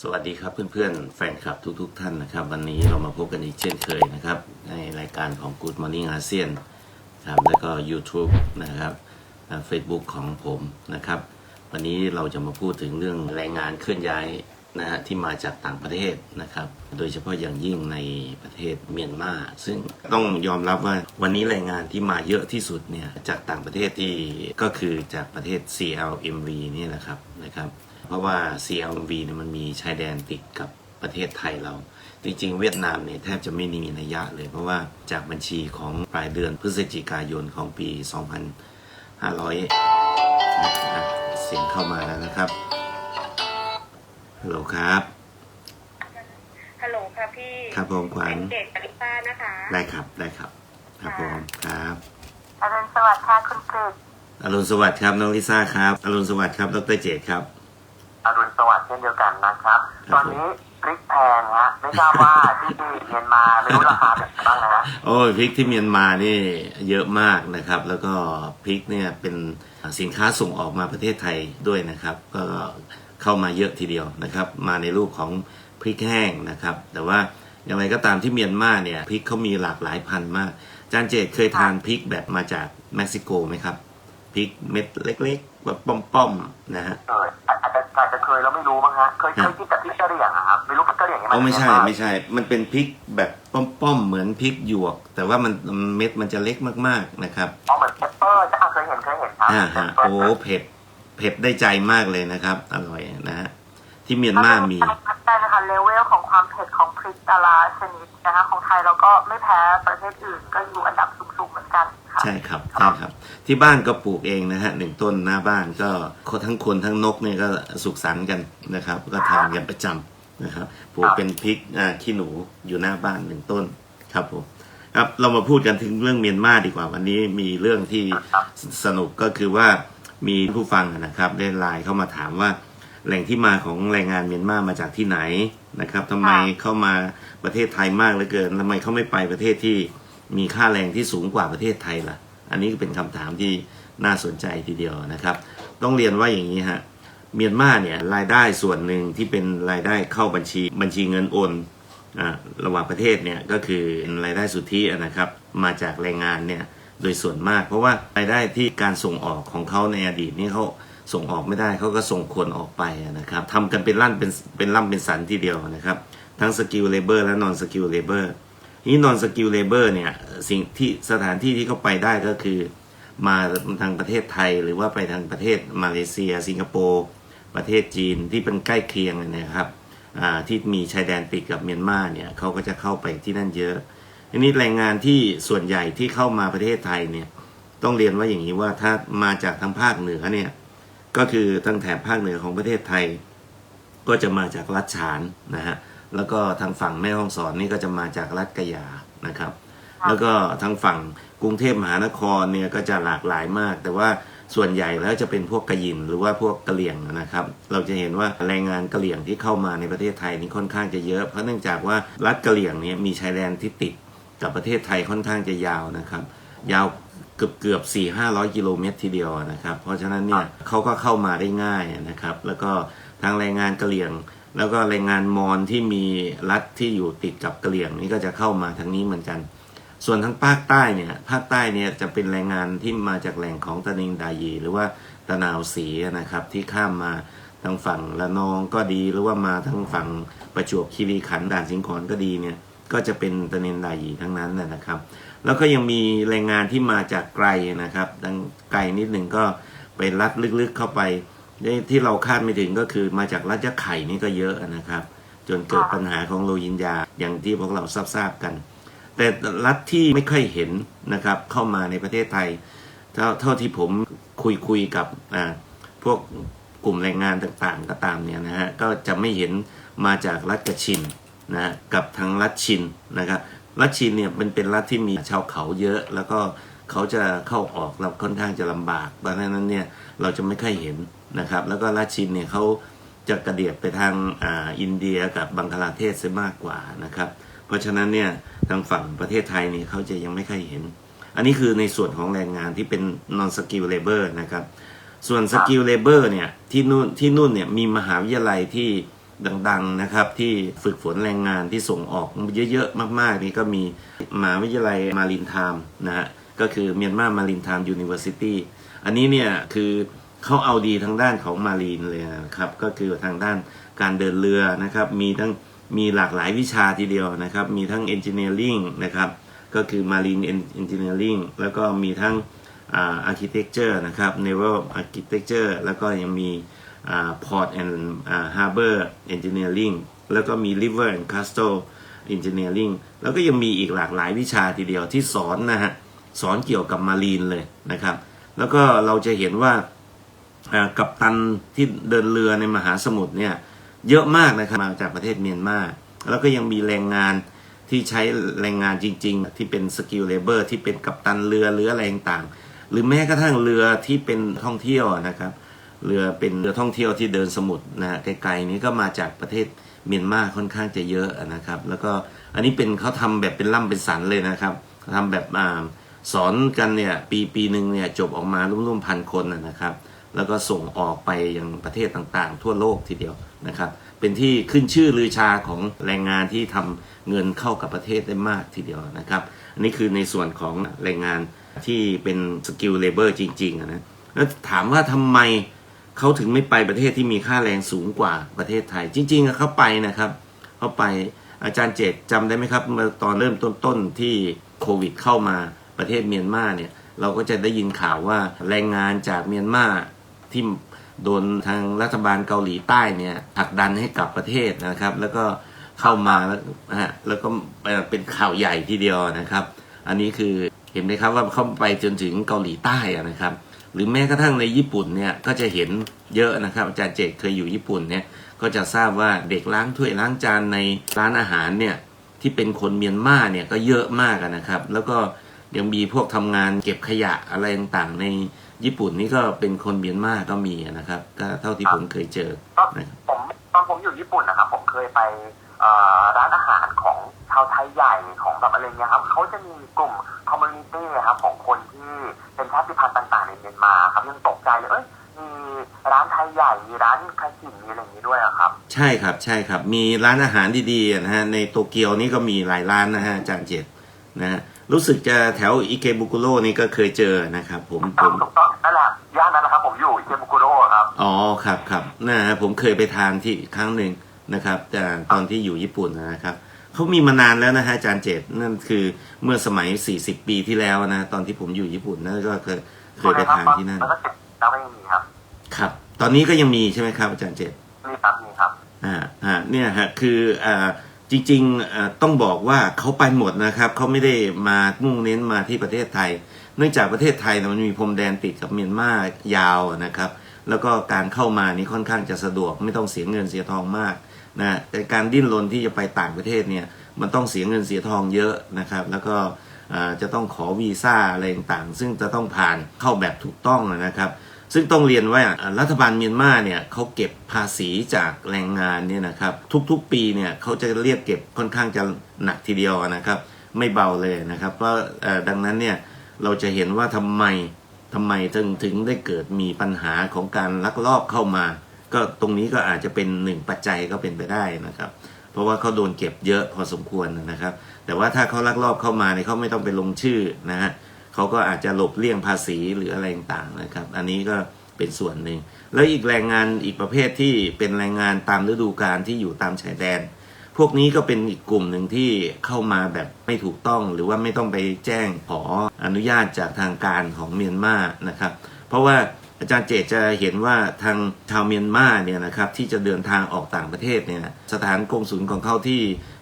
สวัสดีครับเพื่อนๆ แฟนคลับทุกๆท่านนะครับ วันนี้เรามาพบกันอีกเช่นเคยนะครับ ในรายการของ Good Morning ASEAN ครับแล้วก็ YouTube นะครับเฟซบุ๊กของผมนะครับ วันนี้เราจะมาพูดถึงเรื่องแรงงานเคลื่อนย้ายนะฮะที่มาจากต่างประเทศนะครับ โดยเฉพาะอย่างยิ่งในประเทศเมียนมา ซึ่งต้องยอมรับว่าวันนี้แรงงานที่มาเยอะที่สุดเนี่ยจากต่างประเทศที่ก็คือจากประเทศ CLMV นี่แหละครับนะครับ เพราะว่า CLMV เนี่ยมันมีชายแดนติดกับประเทศไทยเรา จริงๆ เวียดนามเนี่ยแทบจะไม่มีนัยยะเลย เพราะว่าจากบัญชีของปลายเดือนพฤศจิกายนของปี 2500อะเสียงเข้ามาแล้วนะครับฮัลโหลครับฮัลโหลค่ะพี่ครับผมขวัญเป็นเกตอลิซ่านะคะ ได้ครับได้ครับ ครับผมครับอรุณสวัสดิ์ค่ะคุณกฤษอรุณสวัสดิ์ครับน้องลิซ่าครับอรุณสวัสดิ์ครับดรเจตครับ อรุณสวัสดิ์เช่นเดียวกันนะครับครับ ตอนนี้พริกแพงฮะไม่ทราบว่าที่เมียนมาไม่รู้ราคาเป็นไงบ้างนะฮะโอ้ยพริกที่เมียนมานี่เยอะมากนะครับ แล้วก็พริกเนี่ยเป็นสินค้าส่งออกมาประเทศไทยด้วยนะครับ ก็เข้ามาเยอะทีเดียวนะครับ มาในรูปของพริกแห้งนะครับ แต่ว่าอย่างไรก็ตามที่เมียนมาเนี่ยพริกเขามีหลากหลายพันธุ์มากจานเจตเคยทานพริกแบบมาจากเม็กซิโกไหมครับพริกเม็ดเล็กๆ แบบป้อมๆนะฮะเอออาจจะอาจจะเคยเราไม่รู้มั้งฮะเคยเคยกินแต่พริกกะเหรี่ยงอะครับไม่รู้พริกกะเหรี่ยงนี่อ๋อไม่ใช่เป็นยังงบ้างไม่ใช่ มันเป็นพริกแบบป้อมๆเหมือนพริกหยวก แต่ว่ามันเม็ดมันจะเล็กมากๆนะครับอ๋อเหมือนเปปเปอร์จะอะเคยเห็นเคยเห็นครับอ่าฮะเปปโอ้เปอร์เผ็ดเผ็ดได้ใจมากเลยนะครับ อร่อยนะฮะที่เมียนมามีได้นะคะเลเวลของความเผ็ดของพริกแต่ละชนิดนะคะของไทยเราก็ไม่แพ้ประเทศอื่นก็อยู่อันดับสูงๆเหมือนกันค่ะ ใช่ครับใช่ครับ ที่บ้านก็ปลูกเองนะฮะหนึ่งต้นหน้าบ้านก็ทั้งคนทั้งนกเนี่ยก็สุขสันต์กันนะครับ ก็ทานกันประจำนะครับปลูกเป็นพริกอ่าขี้หนูอยู่หน้าบ้านหนึ่งต้นครับผมครับเรามาพูดกันถึงเรื่องเมียนมาดีกว่า วันนี้มีเรื่องที่สนุกก็คือว่ามีผู้ฟังนะครับได้ไลน์เข้ามาถามว่า แหล่งที่มาของแรงงานเมียนมามาจากที่ไหนนะครับทำไมเข้ามาประเทศไทยมากเหลือเกินทำไมเขาไม่ไปประเทศที่ มีค่าแรงที่สูงกว่าประเทศไทยล่ะ อันนี้ก็เป็นคำถามที่น่าสนใจทีเดียวนะครับ ต้องเรียนว่าอย่างนี้ฮะเมียนมาเนี่ยรายได้ส่วนหนึ่งที่เป็นรายได้เข้าบัญชีบัญชีเงินโอนอ่าระหว่างประเทศเนี่ยก็คือรายได้สุทธินะครับมาจากแรงงานเนี่ยโดยส่วนมาก เพราะว่ารายได้ที่การส่งออกของเขาในอดีตนี่เขาส่งออกไม่ได้เขาก็ส่งคนออกไปนะครับทำกันเป็นลั่นเป็นเป็นล่ำเป็นสันทีเดียวนะครับ ทั้งสกิลเลเบอร์และนอนสกิลเลเบอร์ นี่นอนสกิลเลเบอร์เนี่ยสิ่งที่สถานที่ที่เขาไปได้ก็คือมาทางประเทศไทย หรือว่าไปทางประเทศมาเลเซีย สิงคโปร์ประเทศจีนที่เป็นใกล้เคียงนะครับที่มีชายแดนติดกับเมียนมาเนี่ยเขาก็จะเข้าไปที่นั่นเยอะทีนี้แรงงานที่ส่วนใหญ่ที่เข้ามาประเทศไทยเนี่ยต้องเรียนว่าอย่างนี้ว่าถ้ามาจากทางภาคเหนือเนี่ยก็คือทางแถบภาคเหนือของประเทศไทย ก็จะมาจากรัฐฉานนะฮะ แล้วก็ทางฝั่งแม่ฮ่องสอนนี่ก็จะมาจากรัฐกะยานะครับ แล้วก็ทางฝั่งกรุงเทพมหานครเนี่ยก็จะหลากหลายมาก แต่ว่าส่วนใหญ่แล้วจะเป็นพวกกะยินหรือว่าพวกกะเหลี่ยงนะครับ เราจะเห็นว่าแรงงานกะเหลี่ยงที่เข้ามาในประเทศไทยนี่ค่อนข้างจะเยอะ เพราะเนื่องจากว่ารัฐกะเหลี่ยงเนี่ยมีชายแดนที่ติดกับประเทศไทยค่อนข้างจะยาวนะครับ ยาวเกือบเกือบสี่ห้าร้อยกิโลเมตรทีเดียวนะครับ เพราะฉะนั้นเนี่ยเขาก็เข้ามาได้ง่ายนะครับ แล้วก็ทางแรงงานกะเหลี่ยง แล้วก็แรงงานมอญที่มีรัฐที่อยู่ติดกับกะเหลี่ยงนี่ก็จะเข้ามาทางนี้เหมือนกัน ส่วนทางภาคใต้เนี่ยภาคใต้เนี่ยจะเป็นแรงงานที่มาจากแหล่งของตะนิงดายีหรือว่าตะนาวศรีนะครับที่ข้ามมาทางฝั่งละนองก็ดีหรือว่ามาทางฝั่งประจวบคีรีขันธ์ด่านสิงขอนก็ดีเนี่ยก็จะเป็นตะนินดายีทั้งนั้นนะครับ แล้วก็ยังมีแรงงานที่มาจากไกลนะครับดังไกลนิดหนึ่งก็ไปลัดลึกๆเข้าไป ที่เราคาดไม่ถึงก็คือมาจากรัฐยะไข่นี่ก็เยอะนะครับ จนเกิดปัญหาของโรฮิงญาอย่างที่พวกเราทราบกัน แต่รัฐที่ไม่ค่อยเห็นนะครับเข้ามาในประเทศไทย เท่าที่ผมคุยคุยกับพวกกลุ่มแรงงานต่างๆก็ตามเนี่ยนะฮะก็จะไม่เห็นมาจากรัฐกระชินนะฮะกับทางรัฐชินนะครับรัฐชินเนี่ยมันเป็นรัฐที่มีชาวเขาเยอะ แล้วก็เขาจะเข้าออกเราค่อนข้างจะลำบากเพราะฉะนั้นเนี่ยเราจะไม่ค่อยเห็น นะครับ แล้วก็รัฐชินเนี่ยเขาจะกระเดียดไปทางอ่าอินเดียกับบังคลาเทศซะมากกว่านะครับ เพราะฉะนั้นเนี่ยทางฝั่งประเทศไทยเนี่ยเขาจะยังไม่ค่อยเห็น อันนี้คือในส่วนของแรงงานที่เป็น non skill labor นะครับ ส่วน skill labor เนี่ยที่นู่นที่นู่นเนี่ยมีมหาวิทยาลัยที่ดังๆนะครับที่ฝึกฝนแรงงานที่ส่งออกเยอะๆมากๆ นี่ก็มีมหาวิทยาลัยมารินไทม์นะฮะก็คือเมียนมามารินไทม์ยูนิเวอร์ซิตี้อันนี้เนี่ยคือ เขาเอาดีทางด้านของมารีนเลยนะครับ ก็คือทางด้านการเดินเรือนะครับ มีทั้งมีหลากหลายวิชาทีเดียวนะครับ มีทั้ง Engineering นะครับ ก็คือ Marine Engineering แล้วก็มีทั้งอ่า Architecture นะครับ Naval Architecture แล้วก็ยังมีอ่า Port and Harbor Engineering แล้วก็มี River and Coastal Engineering แล้วก็ยังมีอีกหลากหลายวิชาทีเดียวที่สอนนะฮะ สอนเกี่ยวกับมารีนเลยนะครับ แล้วก็เราจะเห็นว่า กัปตันที่เดินเรือในมหาสมุทรเนี่ยเยอะมากนะครับมาจากประเทศเมียนมาแล้วก็ยังมีแรงงานที่ใช้แรงงานจริง ๆ ที่เป็นสกิลเลเบอร์ที่เป็นกัปตันเรือหรืออะไรต่างๆหรือแม้กระทั่งเรือที่เป็นท่องเที่ยวนะครับ เรือเป็นเรือท่องเที่ยวที่เดินสมุทรนะไกลๆนี้ก็มาจากประเทศเมียนมาค่อนข้างจะเยอะนะครับ แล้วก็อันนี้เป็นเขาทำแบบเป็นล่ำเป็นสันเลยนะครับทำแบบอสอนกันเนี่ยปีปีหนึ่งเนี่ยจบออกมาร่วมๆพันคนนะครับ แล้วก็ส่งออกไปยังประเทศต่างๆ ทั่วโลกทีเดียวนะครับ เป็นที่ขึ้นชื่อลือชาของแรงงานที่ทำเงินเข้ากับประเทศได้มากทีเดียวนะครับ อันนี้คือในส่วนของแรงงานที่เป็นสกิลเลเบอร์จริงๆอะนะแล้วถามว่าทำไมเขาถึงไม่ไปประเทศที่มีค่าแรงสูงกว่าประเทศไทย จริงๆเขาไปนะครับเขาไปอาจารย์เจตจำได้ไหมครับเมื่อตอนเริ่มต้นๆที่โควิดเข้ามาประเทศเมียนมาเนี่ยเราก็จะได้ยินข่าวว่าแรงงานจากเมียนมา ที่โดนทางรัฐบาลเกาหลีใต้เนี่ยผลักดันให้กลับประเทศนะครับ แล้วก็เข้ามาแล้วฮะแล้วก็เป็นข่าวใหญ่ทีเดียวนะครับ อันนี้คือเห็นไหมครับว่าเข้าไปจนถึงเกาหลีใต้นะครับ หรือแม้กระทั่งในญี่ปุ่นเนี่ยก็จะเห็นเยอะนะครับ อาจารย์เจตเคยอยู่ญี่ปุ่นเนี่ยก็จะทราบว่าเด็กล้างถ้วยล้างจานในร้านอาหารเนี่ยที่เป็นคนเมียนมาเนี่ยก็เยอะมากนะครับ แล้วก็ยังมีพวกทำงานเก็บขยะอะไรต่างๆใน ญี่ปุ่นนี่ก็เป็นคนเมียนมาก็มีอะนะครับก็เท่าที่ผมเคยเจอตอนนะครับผมตอนผมอยู่ญี่ปุ่นนะครับผมเคยไปเอ่อร้านอาหารของชาวไทยใหญ่ของแบบอะไรเงี้ยครับเขาจะมีกลุ่มคอมมูนิตี้ครับของคนที่เป็นชาติพันธุ์ต่างๆในเมียนมาครับยังตกใจเลยเอ้ยมีร้านไทยใหญ่มีร้านคากินมีอะไรอย่างนี้ด้วยอะครับ ใช่ครับใช่ครับ มีร้านอาหารดีๆนะฮะในโตเกียวนี่ก็มีหลายร้านนะฮะอาจารย์เจตนะฮะ รู้สึกจะแถวอิเกบุกุโร่นี่ก็เคยเจอนะครับ ผมผถูกมถูกต้องนั่นแหละย่านนั้นนะครับ ผมอยู่อิเกมุกุโร่ครับอ๋อครับครับนะฮะผมเคยไปทานที่ครั้งหนึ่งนะครับแต่ตอนที่อยู่ญี่ปุ่นนะครับเขามีมานานแล้วนะฮะอาจารย์เจตนั่นคือเมื่อสมัย 40 ปีที่แล้วนะตอนที่ผมอยู่ญี่ปุ่นนั่นก็เคยเคยไปทานที่นั่นแล้วก็ติดแล้วก็ยังมีครับครับ ตอนนี้ก็ยังมีใช่ไหมครับอาจารย์เจตมีครับมีครับอ่าอ่าเนี่ยฮะคืออ่า จริงๆต้องบอกว่าเขาไปหมดนะครับเขาไม่ได้มามุ่งเน้นมาที่ประเทศไทย เนื่องจากประเทศไทยมันมีพรมแดนติดกับเมียนมายาวนะครับ แล้วก็การเข้ามานี่ค่อนข้างจะสะดวก ไม่ต้องเสียเงินเสียทองมากนะแต่การดิ้นรนที่จะไปต่างประเทศเนี่ยมันต้องเสียเงินเสียทองเยอะนะครับ แล้วก็จะต้องขอวีซ่าอะไรต่างๆซึ่งจะต้องผ่านเข้าแบบถูกต้องนะครับ ซึ่งต้องเรียนว่ารัฐบาลเมียนมาเนี่ยเขาเก็บภาษีจากแรงงานเนี่ยนะครับทุกๆปีเนี่ยเขาจะเรียกเก็บค่อนข้างจะหนักทีเดียวนะครับไม่เบาเลยนะครับเพราะดังนั้นเนี่ยเราจะเห็นว่าทำไมทำไมถึงถึงได้เกิดมีปัญหาของการลักลอบเข้ามา ก็ตรงนี้ก็อาจจะเป็นหนึ่งปัจจัยก็เป็นไปได้นะครับเพราะว่าเขาโดนเก็บเยอะพอสมควรนะครับ แต่ว่าถ้าเขาลักลอบเข้ามาเนี่ยเขาไม่ต้องไปลงชื่อนะฮะเขาก็อาจจะหลบเลี่ยงภาษีหรืออะไรต่างๆนะครับ อันนี้ก็เป็นส่วนหนึ่ง แล้วอีกแรงงานอีกประเภทที่เป็นแรงงานตามฤดูกาลที่อยู่ตามชายแดน พวกนี้ก็เป็นอีกกลุ่มหนึ่งที่เข้ามาแบบไม่ถูกต้องหรือว่าไม่ต้องไปแจ้งขออนุญาตจากทางการของเมียนมานะครับ เพราะว่าอาจารย์เจตจะเห็นว่าทางชาวเมียนมาเนี่ยนะครับที่จะเดินทางออกต่างประเทศเนี่ยสถานกงศูนย์ของเขาที่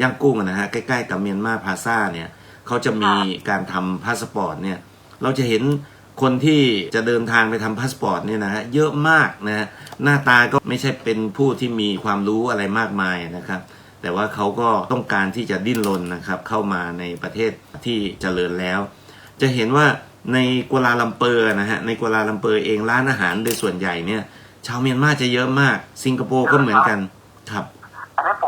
ย่างกุ้งนะฮะใกล้ๆกับเมียนมาพาซาเนี่ย เขาจะมีการทำพาสปอร์ตเนี่ย เราจะเห็นคนที่จะเดินทางไปทำพาสปอร์ตเนี่ยนะฮะเยอะมากนะฮะหน้าตาก็ไม่ใช่เป็นผู้ที่มีความรู้อะไรมากมายนะครับ แต่ว่าเขาก็ต้องการที่จะดิ้นรนนะครับ เข้ามาในประเทศที่เจริญแล้ว จะเห็นว่าในกัวลาลัมเปอร์นะฮะในกัวลาลัมเปอร์เองร้านอาหารโดยส่วนใหญ่เนี่ย ชาวเมียนมาจะเยอะมาก สิงคโปร์ก็เหมือนกันครับอันนี้ผม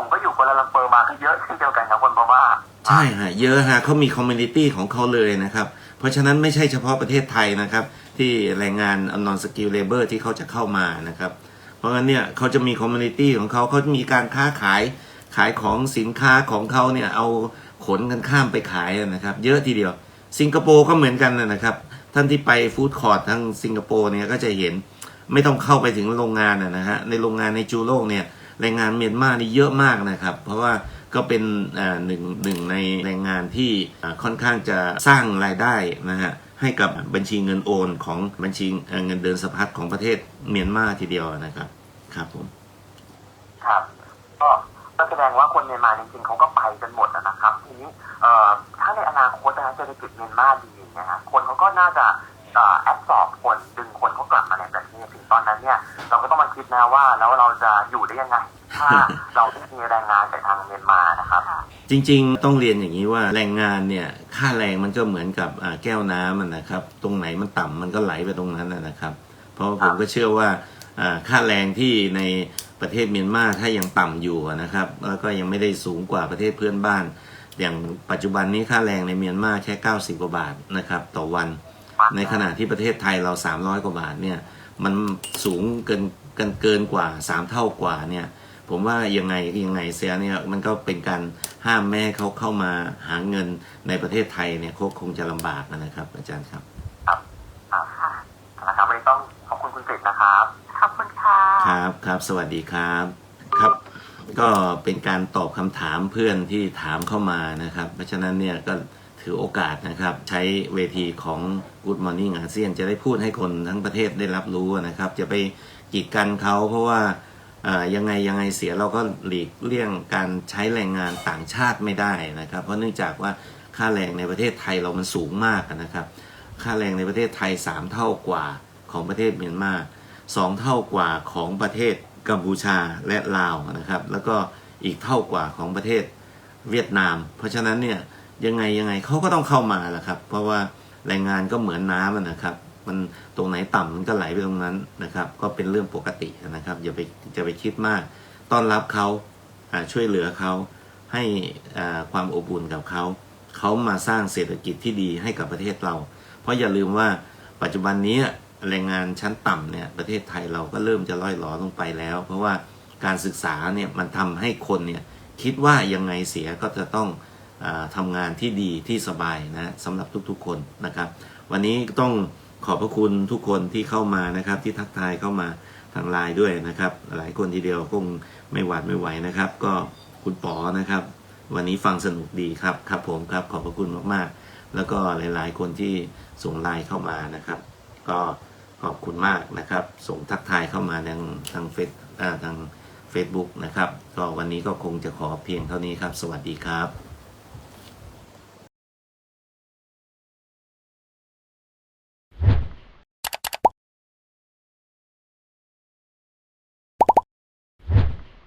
ใช่ฮะเยอะฮะเขามีคอมมูนิตี้ของเขาเลยนะครับ เพราะฉะนั้นไม่ใช่เฉพาะประเทศไทยนะครับ ที่แรงงานอนอนสกิลเลเบอร์ที่เขาจะเข้ามานะครับ เพราะงั้นเนี่ยเขาจะมีคอมมูนิตี้ของเขาเขาจะมีการค้าขายขายของสินค้าของเขาเนี่ยเอาขนกันข้ามไปขายนะครับ เยอะทีเดียว สิงคโปร์ก็เหมือนกันนะครับ ท่านที่ไปฟู้ดคอร์ททั้งสิงคโปร์เนี่ยก็จะเห็นไม่ต้องเข้าไปถึงโรงงานนะนะฮะในโรงงานในจูโลกเนี่ยแรงงานเมียนมานี่เยอะมากนะครับ เพราะว่า ก็เป็นหนึ่งหนึ่งในแรงงานที่ค่อนข้างจะสร้างรายได้นะฮะให้กับบัญชีเงินโอนของบัญชีเงินเดินสะพัดของประเทศเมียนมาทีเดียวนะครับครับผมครับก็แสดงว่าคนเมียนมาจริงๆเขาก็ไปกันหมดนะครับทีนี้ถ้าในอนาคตนะเศรษฐกิจเมียนมาดีนะฮะคนเขาก็น่าจะแอบสอบคนดึงคนเขากลับมาในประเทศถึงตอนนั้นเนี่ยเราก็ต้องมาคิดนะว่าแล้วเราจะอยู่ได้ยังไง ถ้าเราไม่มีแรงงานจากทางเมียนมานะครับจริงๆ ต้องเรียนอย่างนี้ว่าแรงงานเนี่ยค่าแรงมันก็เหมือนกับแก้วน้ำนะครับ ตรงไหนมันต่ำมันก็ไหลไปตรงนั้นนะนะครับ เพราะผมก็เชื่อว่าค่าแรงที่ในประเทศเมียนมาถ้ายังต่ำอยู่นะครับแล้วก็ยังไม่ได้สูงกว่าประเทศเพื่อนบ้าน อย่างปัจจุบันนี้ค่าแรงในเมียนมาแค่ 90 กว่าบาทนะครับต่อวัน ในขณะที่ประเทศไทยเรา 300 กว่าบาทเนี่ยมันสูงเกินเกินเกินกว่า 3 เท่ากว่าเนี่ย ผมว่ายังไงยังไงเสียเนี่ยมันก็เป็นการห้ามแม่ให้เขาเข้ามาหาเงินในประเทศไทยเนี่ยเขาคงจะลำบากนะครับ อาจารย์ครับ ครับครับนะครับวันนี้ต้องขอบคุณคุณกฤษนะครับขอบคุณค่ะครับครับ สวัสดีครับครับ ก็เป็นการตอบคำถามเพื่อนที่ถามเข้ามานะครับ เพราะฉะนั้นเนี่ยก็ถือโอกาสนะครับ ใช้เวทีของ Good Morning อาเซียนจะได้พูดให้คนทั้งประเทศได้รับรู้นะครับ จะไปกีดกันเขาเพราะว่าเอ่อ ยังไงยังไงเสียเราก็หลีกเลี่ยงการใช้แรงงานต่างชาติไม่ได้นะครับ เพราะเนื่องจากว่าค่าแรงในประเทศไทยเรามันสูงมากนะครับ ค่าแรงในประเทศไทย 3 เท่ากว่าของประเทศเมียนมาสองเท่ากว่าของประเทศกัมพูชาและลาวนะครับ แล้วก็อีกเท่ากว่าของประเทศเวียดนาม เพราะฉะนั้นเนี่ยยังไงยังไงเขาก็ต้องเข้ามาแหละครับ เพราะว่าแรงงานก็เหมือนน้ำนะครับ มันตรงไหนต่ำมันก็ไหลไปตรงนั้นนะครับ ก็เป็นเรื่องปกตินะครับอย่าไปจะไปคิดมาก ต้อนรับเขาช่วยเหลือเขาให้ความอบอุ่นกับเขาเขามาสร้างเศรษฐกิจที่ดีให้กับประเทศเรา เพราะอย่าลืมว่าปัจจุบันนี้แรงงานชั้นต่ำเนี่ยประเทศไทยเราก็เริ่มจะล่อยหลอลงไปแล้ว เพราะว่าการศึกษาเนี่ยมันทำให้คนเนี่ยคิดว่ายังไงเสียก็จะต้องอาทำงานที่ดีที่สบายนะสำหรับทุกๆคนนะครับ วันนี้ต้อง ขอบพระคุณทุกคนที่เข้ามานะครับ ที่ทักทายเข้ามาทางไลน์ด้วยนะครับ หลายคนทีเดียวคงไม่หวาดไม่ไหวนะครับ ก็คุณป๋อนะครับ วันนี้ฟังสนุกดีครับครับผมครับขอบพระคุณมากๆ แล้วก็หลาย ๆ คนที่ส่งไลน์เข้ามานะครับ ก็ขอบคุณมากนะครับ ส่งทักทายเข้ามาทางทางเฟซทาง Facebook นะครับ ก็วันนี้ก็คงจะขอเพียงเท่านี้ครับ สวัสดีครับ